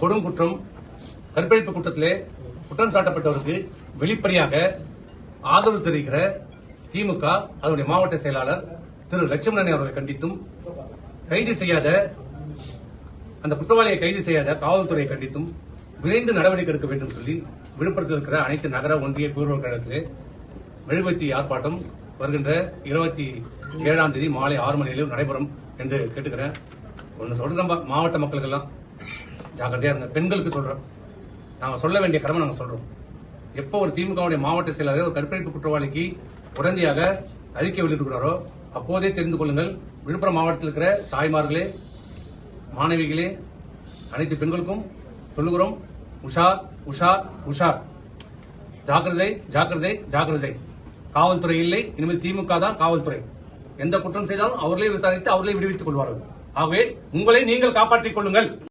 கொடுங்குற்றம் கற்பழிப்பு குற்றத்திலே குற்றம் சாட்டப்பட்டவருக்கு வெளிப்படையாக ஆதரவு தெரிவிக்கிற திமுக அதனுடைய மாவட்ட செயலாளர் திரு லட்சுமணன் அவர்களை கண்டித்தும் கைது செய்யாத அந்த குற்றவாளியை கைது செய்யாத காவல்துறையை கண்டித்தும் விரைந்து நடவடிக்கை எடுக்க வேண்டும் சொல்லி விழுப்புரத்தில் இருக்கிற அனைத்து நகர ஒன்றிய கூறுவோர் கழகத்திலே மெழுகுவத்தி ஆர்ப்பாட்டம் வருகின்ற இருபத்தி ஏழாம் தேதி மாலை ஆறு மணியிலும் நடைபெறும் என்று கேட்டுக்கிறேன். ஒன்று சொல்றேன் நம்ம மாவட்ட மக்களுக்கெல்லாம். ஜாக்கிரதையா இருங்க. பெண்களுக்கு சொல்றோம். நாங்க சொல்ல வேண்டிய கடமை நாங்க சொல்றோம். எப்போ ஒரு திமுகவுடைய மாவட்ட செயலாளர் ஒரு கற்பழிப்பு குற்றவாளிக்கு உடனடியாக அறிக்கை வெளியிடுகிறாரோ அப்போதே தெரிந்து கொள்ளுங்கள். விழுப்புரம் மாவட்டத்தில் இருக்கிற தாய்மார்களே மாணவிகளே அனைத்து பெண்களுக்கும் சொல்லுகிறோம். உஷார் உஷார் உஷார் ஜாக்கிரதை ஜாக்கிரதை ஜாக்கிரதை. காவல்துறை இல்லை. இனிமேல் திமுக தான் காவல்துறை. எந்த குற்றம் செய்தாலும் அவர்களே விசாரித்து அவர்களே விடுவித்துக் கொள்வார்கள். ஆகவே உங்களை நீங்கள் காப்பாற்றிக் கொள்ளுங்கள்.